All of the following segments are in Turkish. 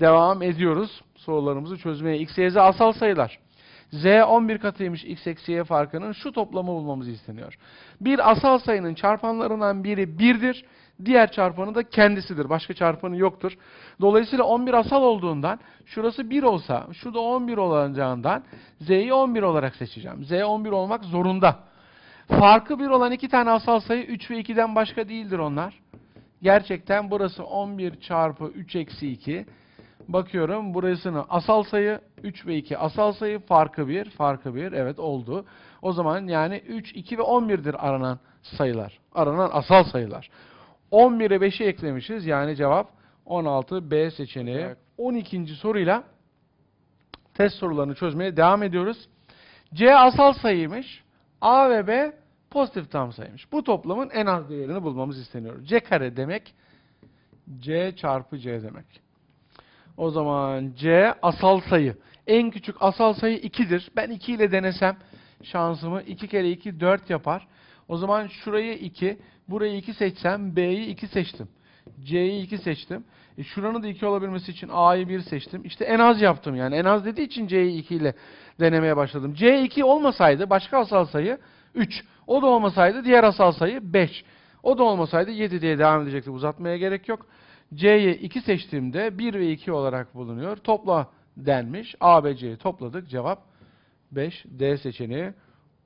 devam ediyoruz sorularımızı çözmeye. X, Y, Z asal sayılar. Z 11 katıymış X eksi Y farkının şu toplamı bulmamız isteniyor. Bir asal sayının çarpanlarından biri 1'dir. Diğer çarpanı da kendisidir. Başka çarpanı yoktur. Dolayısıyla 11 asal olduğundan şurası 1 olsa, şurada 11 olacağından Z'yi 11 olarak seçeceğim. Z 11 olmak zorunda. Farkı 1 olan iki tane asal sayı 3 ve 2'den başka değildir onlar. Gerçekten burası 11 çarpı 3 eksi 2. Bakıyorum burasını asal sayı 3 ve 2 asal sayı farkı 1 farkı 1 evet oldu. O zaman yani 3, 2 ve 11'dir aranan sayılar. Aranan asal sayılar. 11'e 5'i eklemişiz yani cevap 16 B seçeneği. Evet. 12. soruyla test sorularını çözmeye devam ediyoruz. C asal sayıymış. A ve B pozitif tam sayıymış. Bu toplamın en az değerini bulmamız isteniyor. C kare demek C çarpı C demek. O zaman C asal sayı. En küçük asal sayı 2'dir. Ben 2 ile denesem şansımı 2 kere 2 4 yapar. O zaman şurayı 2, burayı 2 seçsem B'yi 2 seçtim. C'yi 2 seçtim. E şuranın da 2 olabilmesi için A'yı 1 seçtim. İşte en az yaptım yani. En az dediği için C'yi 2 ile denemeye başladım. C 2 olmasaydı başka asal sayı 3. O da olmasaydı diğer asal sayı 5. O da olmasaydı 7 diye devam edecekti. Uzatmaya gerek yok. C'yi 2 seçtiğimde 1 ve 2 olarak bulunuyor. Topla denmiş. A ve C'yi topladık. Cevap 5. D seçeneği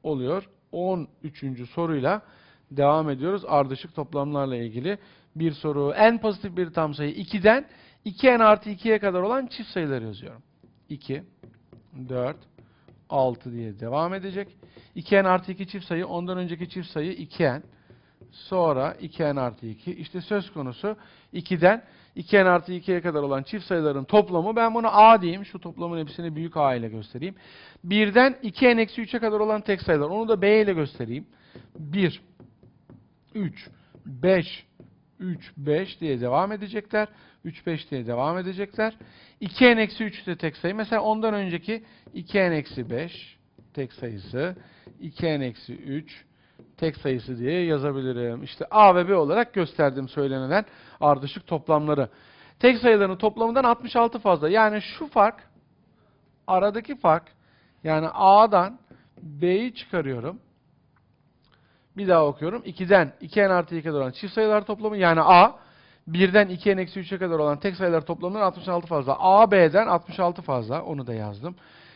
oluyor. 13. soruyla devam ediyoruz. Ardışık toplamlarla ilgili bir soru. En pozitif bir tam sayı 2'den 2n artı 2'ye kadar olan çift sayıları yazıyorum. 2, 4, 6 diye devam edecek. 2n artı 2 çift sayı, ondan önceki çift sayı 2n. Sonra 2n artı 2. İşte söz konusu 2'den 2n artı 2'ye kadar olan çift sayıların toplamı. Ben bunu a diyeyim. Şu toplamın hepsini büyük a ile göstereyim. 1'den 2n eksi 3'e kadar olan tek sayılar. Onu da b ile göstereyim. 1, 3, 5, 3, 5 diye devam edecekler. 3, 5 diye devam edecekler. 2n eksi 3 de tek sayı. Mesela ondan önceki 2n eksi 5 tek sayısı. 2n eksi 3 tek sayısı diye yazabilirim. İşte A ve B olarak gösterdim söylenilen ardışık toplamları. Tek sayıların toplamından 66 fazla. Yani şu fark, aradaki fark, yani A'dan B'yi çıkarıyorum. Bir daha okuyorum. 2'den 2n artı 2'ye kadar olan çift sayılar toplamı yani A, 1'den 2n eksi 3'e kadar olan tek sayılar toplamından 66 fazla. A, B'den 66 fazla. Onu da yazdım.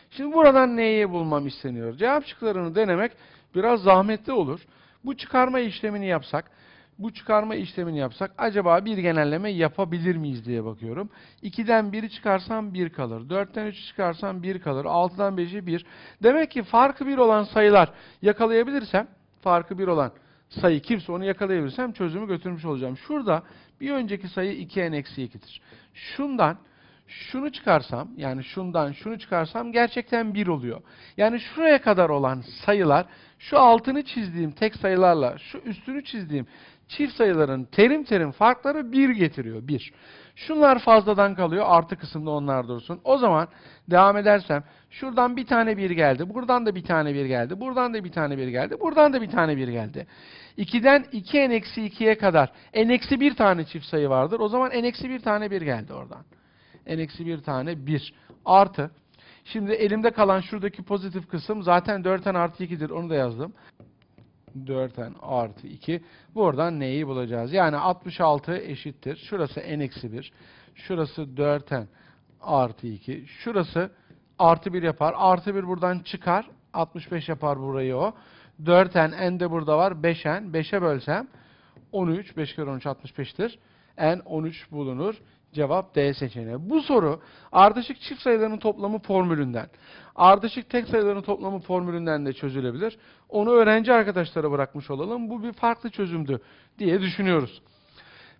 Şimdi buradan neyi bulmam isteniyor? Cevap şıklarını denemek biraz zahmetli olur. Bu çıkarma işlemini yapsak, bu çıkarma işlemini yapsak acaba bir genelleme yapabilir miyiz diye bakıyorum. 2'den 1'i çıkarsam 1 kalır. 4'ten 3'ü çıkarsam 1 kalır. 6'dan 5'i 1. Demek ki farkı 1 olan sayılar yakalayabilirsem, farkı 1 olan sayı kimse onu yakalayabilirsem çözümü götürmüş olacağım. Şurada bir önceki sayı 2n eksi 2'dir. Şundan şunu çıkarsam yani şundan şunu çıkarsam gerçekten 1 oluyor. Yani şuraya kadar olan sayılar şu altını çizdiğim tek sayılarla şu üstünü çizdiğim çift sayıların terim terim farkları 1 getiriyor. 1. Şunlar fazladan kalıyor. Artı kısımda onlar dursun. O zaman devam edersem şuradan bir tane 1 geldi. Buradan da bir tane 1 geldi. Buradan da bir tane 1 geldi. Buradan da bir tane 1 geldi. 2'den 2n eksi 2'ye kadar n eksi 1 tane çift sayı vardır. O zaman n eksi 1 tane 1 geldi oradan n eksi 1 tane 1 artı. Şimdi elimde kalan şuradaki pozitif kısım zaten 4n artı 2'dir. Onu da yazdım. 4n artı 2. Buradan neyi bulacağız? Yani 66 eşittir. Şurası n eksi 1. Şurası 4n artı 2. Şurası artı 1 yapar. Artı 1 buradan çıkar. 65 yapar burayı o. 4n, n de burada var. 5n. 5'e bölsem 13. 5 kere 13 65'tir. n 13 bulunur. Cevap D seçeneği. Bu soru ardışık çift sayıların toplamı formülünden, ardışık tek sayıların toplamı formülünden de çözülebilir. Onu öğrenci arkadaşlara bırakmış olalım. Bu bir farklı çözümdü diye düşünüyoruz.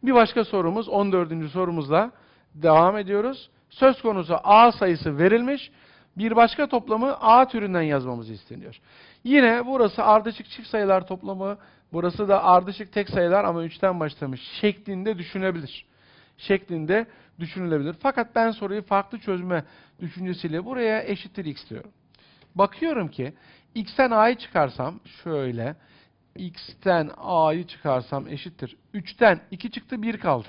Bir başka sorumuz 14. sorumuzla devam ediyoruz. Söz konusu A sayısı verilmiş. Bir başka toplamı A türünden yazmamız isteniyor. Yine burası ardışık çift sayılar toplamı, burası da ardışık tek sayılar ama 3'ten başlamış şeklinde düşünebilir şeklinde düşünülebilir. Fakat ben soruyu farklı çözme düşüncesiyle buraya eşittir x diyorum. Bakıyorum ki x'ten a'yı çıkarsam şöyle x'ten a'yı çıkarsam eşittir. 3'ten 2 çıktı 1 kaldı.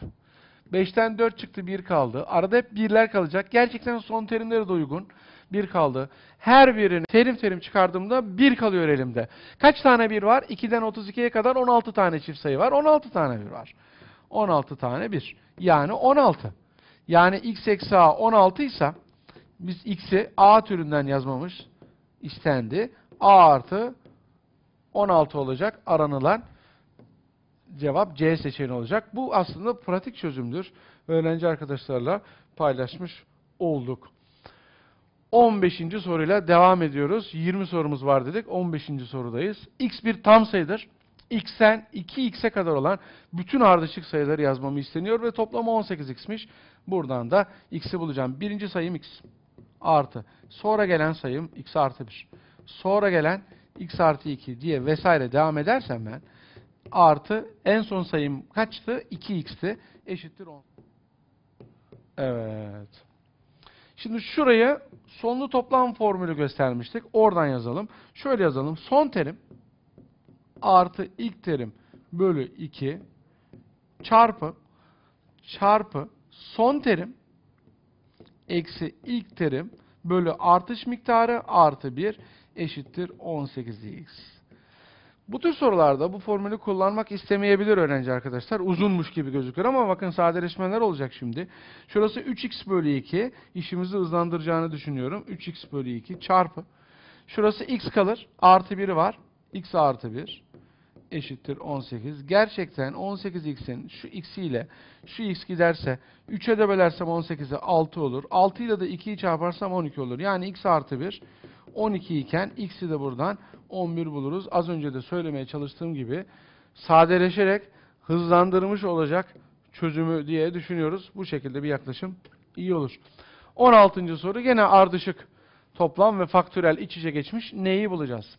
5'ten 4 çıktı 1 kaldı. Arada hep birler kalacak. Gerçekten son terimlere de uygun. 1 kaldı. Her birini terim terim çıkardığımda 1 kalıyor elimde. Kaç tane 1 var? 2'den 32'ye kadar 16 tane çift sayı var. 16 tane 1 var. 16 tane 1. Yani 16. Yani x eksi a 16 ise biz x'i a türünden yazmamız istendi. a artı 16 olacak aranılan cevap C seçeneği olacak. Bu aslında pratik çözümdür. Öğrenci arkadaşlarla paylaşmış olduk. 15. soruyla devam ediyoruz. 20 sorumuz var dedik. 15. sorudayız. X bir tam sayıdır. X'ten 2x'e kadar olan bütün ardışık sayıları yazmamı isteniyor ve toplamı 18x'miş. Buradan da x'i bulacağım. Birinci sayım x artı. Sonra gelen sayım x artı 1. Sonra gelen x artı 2 diye vesaire devam edersem ben artı en son sayım kaçtı? 2x'ti. Eşittir 10. Evet. Şimdi şuraya sonlu toplam formülü göstermiştik. Oradan yazalım. Şöyle yazalım. Son terim artı ilk terim bölü 2 çarpı çarpı son terim eksi ilk terim bölü artış miktarı artı 1 eşittir 18x. Bu tür sorularda bu formülü kullanmak istemeyebilir öğrenci arkadaşlar. Uzunmuş gibi gözükür ama bakın sadeleşmeler olacak şimdi. Şurası 3x bölü 2. işimizi hızlandıracağını düşünüyorum. 3x bölü 2 çarpı. Şurası x kalır. Artı 1'i var. x artı 1 eşittir 18. Gerçekten 18x'in şu x ile şu x giderse 3'e de bölersem 18'e 6 olur. 6 ile de 2'yi çarparsam 12 olur. Yani x artı 1 12 iken x'i de buradan 11 buluruz. Az önce de söylemeye çalıştığım gibi sadeleşerek hızlandırmış olacak çözümü diye düşünüyoruz. Bu şekilde bir yaklaşım iyi olur. 16. soru gene ardışık toplam ve faktörel iç içe geçmiş. Neyi bulacağız?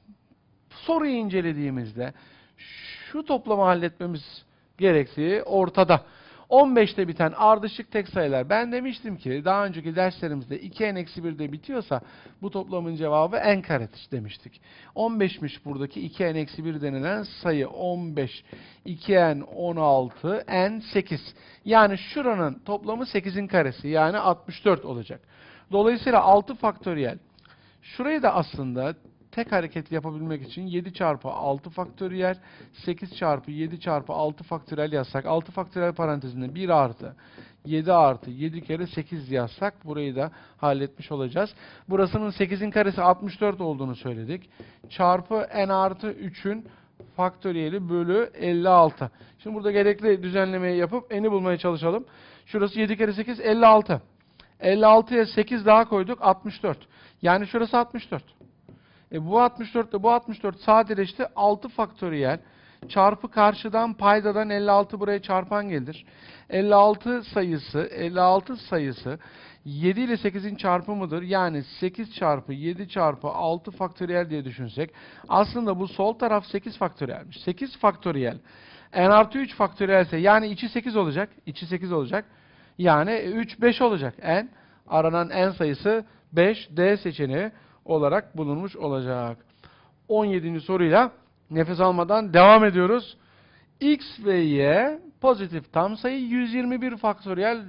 Soruyu incelediğimizde şu toplamı halletmemiz gerektiği ortada. 15'te biten ardışık tek sayılar. Ben demiştim ki daha önceki derslerimizde 2n-1'de bitiyorsa bu toplamın cevabı n karedir demiştik. 15'miş buradaki 2n-1 denilen sayı 15, 2n 16, n 8. Yani şuranın toplamı 8'in karesi yani 64 olacak. Dolayısıyla 6 faktöriyel. Şurayı da aslında tek hareket yapabilmek için 7 çarpı 6 faktöriyel 8 çarpı 7 çarpı 6 faktöriyel yazsak 6 faktöriyel parantezinde 1 artı 7 artı 7 kere 8 yazsak burayı da halletmiş olacağız. Burasının 8'in karesi 64 olduğunu söyledik. Çarpı n artı 3'ün faktöriyeli bölü 56. Şimdi burada gerekli düzenlemeyi yapıp n'i bulmaya çalışalım. Şurası 7 kere 8 56. 56'ya 8 daha koyduk 64. Yani şurası 64. E bu 64 ile bu 64 sadeleşti. 6 faktöriyel çarpı karşıdan paydadan 56 buraya çarpan gelir. 56 sayısı 56 sayısı 7 ile 8'in çarpımıdır. Yani 8 çarpı 7 çarpı 6 faktöriyel diye düşünsek aslında bu sol taraf 8 faktöriyelmiş. 8 faktöriyel n artı 3 faktöriyel ise yani içi 8 olacak. içi 8 olacak. Yani 3 5 olacak. n aranan n sayısı 5 D seçeneği olarak bulunmuş olacak. 17. soruyla nefes almadan devam ediyoruz. X ve Y pozitif tam sayı 121 faktöriyel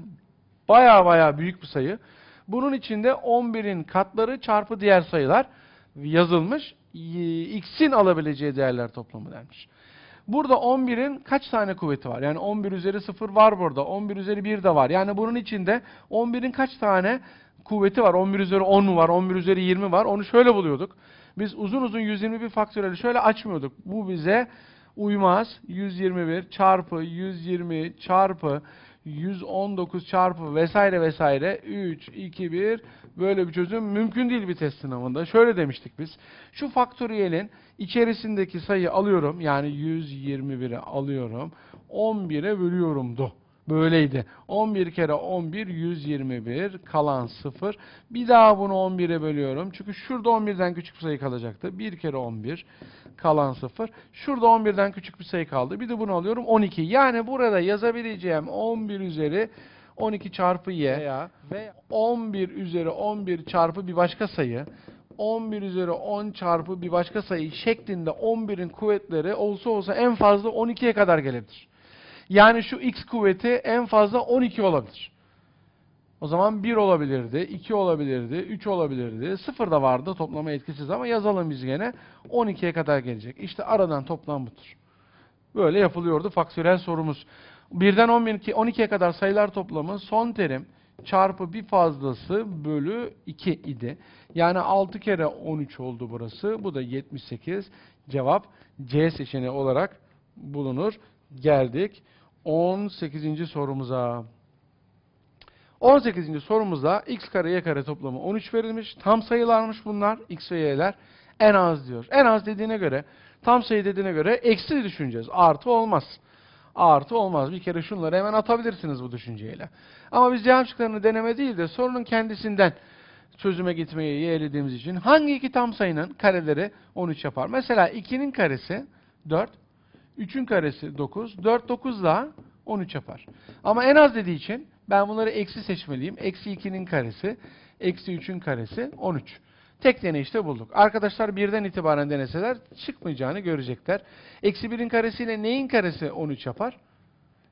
baya baya büyük bir sayı. Bunun içinde 11'in katları çarpı diğer sayılar yazılmış. X'in alabileceği değerler toplamı denmiş. Burada 11'in kaç tane kuvveti var? Yani 11 üzeri 0 var burada. 11 üzeri 1 de var. Yani bunun içinde 11'in kaç tane kuvveti var. 11 üzeri 10 var, 11 üzeri 20 var. Onu şöyle buluyorduk. Biz uzun uzun 121 faktöriyeli şöyle açmıyorduk. Bu bize uymaz. 121 çarpı 120 çarpı 119 çarpı vesaire vesaire 3, 2, 1 böyle bir çözüm mümkün değil bir test sınavında. Şöyle demiştik biz. Şu faktöriyelin içerisindeki sayı alıyorum. Yani 121'i alıyorum. 11'e bölüyorumdu. Böyleydi. 11 kere 11 121 kalan 0. Bir daha bunu 11'e bölüyorum. Çünkü şurada 11'den küçük bir sayı kalacaktı. 1 kere 11 kalan 0. Şurada 11'den küçük bir sayı kaldı. Bir de bunu alıyorum 12. Yani burada yazabileceğim 11 üzeri 12 çarpı y veya, veya 11 üzeri 11 çarpı bir başka sayı 11 üzeri 10 çarpı bir başka sayı şeklinde 11'in kuvvetleri olsa olsa en fazla 12'ye kadar gelebilir. Yani şu x kuvveti en fazla 12 olabilir. O zaman 1 olabilirdi, 2 olabilirdi, 3 olabilirdi. 0 da vardı toplama etkisiz ama yazalım biz gene. 12'ye kadar gelecek. İşte aradan toplam budur. Böyle yapılıyordu faktörel sorumuz. 1'den 12 12'ye kadar sayılar toplamı son terim çarpı bir fazlası bölü 2 idi. Yani 6 kere 13 oldu burası. Bu da 78. Cevap C seçeneği olarak bulunur. Geldik 18. sorumuza. 18. sorumuzda x kare y kare toplamı 13 verilmiş. Tam sayılarmış bunlar. x ve y'ler. En az diyor. En az dediğine göre, tam sayı dediğine göre eksi düşüneceğiz. Artı olmaz. Artı olmaz. Bir kere şunları hemen atabilirsiniz bu düşünceyle. Ama biz cevap şıklarını deneme değil de sorunun kendisinden çözüme gitmeyi yeğlediğimiz için hangi iki tam sayının kareleri 13 yapar? Mesela 2'nin karesi 4, 3'ün karesi 9, 4 9 daha 13 yapar. Ama en az dediği için ben bunları eksi seçmeliyim. Eksi 2'nin karesi, eksi 3'ün karesi 13. Tek deneyişte bulduk. Arkadaşlar birden itibaren deneseler çıkmayacağını görecekler. Eksi 1'in karesiyle neyin karesi 13 yapar?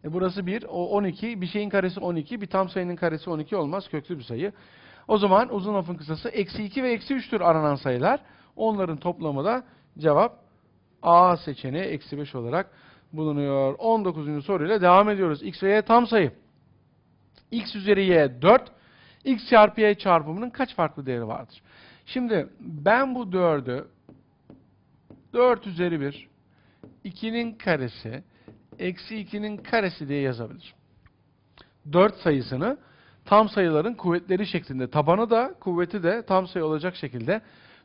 E burası 1, o 12, bir şeyin karesi 12, bir tam sayının karesi 12 olmaz, köklü bir sayı. O zaman uzun lafın kısası eksi 2 ve eksi 3'tür aranan sayılar. Onların toplamı da cevap A seçeneği eksi 5 olarak bulunuyor. 19. soruyla devam ediyoruz. X ve Y tam sayı. X üzeri Y 4. X çarpı Y çarpımının kaç farklı değeri vardır? Şimdi ben bu 4'ü 4 üzeri 1 2'nin karesi eksi 2'nin karesi diye yazabilirim. 4 sayısını tam sayıların kuvvetleri şeklinde tabanı da kuvveti de tam sayı olacak şekilde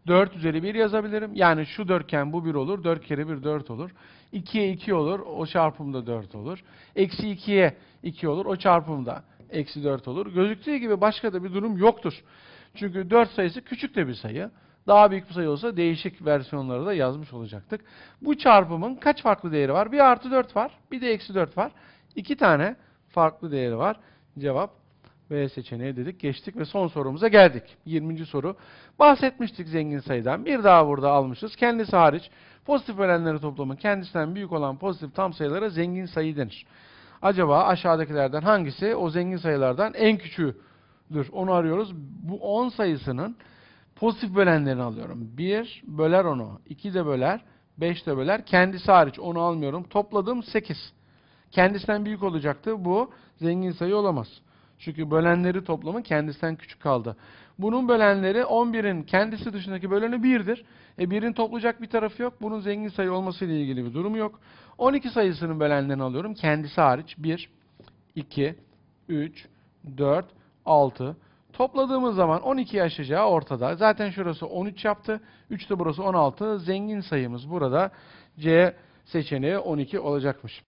4 üzeri 1 yazabilirim. Yani şu dörtgen bu 1 olur. 4 kere 1 4 olur. 2'ye 2 olur. O çarpımda 4 olur. Eksi 2'ye 2 olur. O çarpımda eksi 4 olur. Gözüktüğü gibi başka da bir durum yoktur. Çünkü 4 sayısı küçük de bir sayı. Daha büyük bir sayı olsa değişik versiyonları da yazmış olacaktık. Bu çarpımın kaç farklı değeri var? Bir artı 4 var. Bir de eksi 4 var. İki tane farklı değeri var. Cevap B seçeneği dedik. Geçtik ve son sorumuza geldik. 20. soru. Bahsetmiştik zengin sayıdan. Bir daha burada almışız. Kendisi hariç pozitif ölenleri toplamı kendisinden büyük olan pozitif tam sayılara zengin sayı denir. Acaba aşağıdakilerden hangisi o zengin sayılardan en küçüğüdür? Onu arıyoruz. Bu 10 sayısının pozitif bölenlerini alıyorum. 1 böler 10'u, 2 de böler, 5 de böler. Kendisi hariç onu almıyorum. Topladım 8. Kendisinden büyük olacaktı. Bu zengin sayı olamaz. Çünkü bölenleri toplamı kendisinden küçük kaldı. Bunun bölenleri 11'in kendisi dışındaki böleni 1'dir. E 1'in toplayacak bir tarafı yok. Bunun zengin sayı olmasıyla ilgili bir durum yok. 12 sayısının bölenlerini alıyorum. Kendisi hariç 1, 2, 3, 4, 6. Topladığımız zaman 12'yi aşacağı ortada. Zaten şurası 13 yaptı. 3 de burası 16. Zengin sayımız burada C seçeneği 12 olacakmış.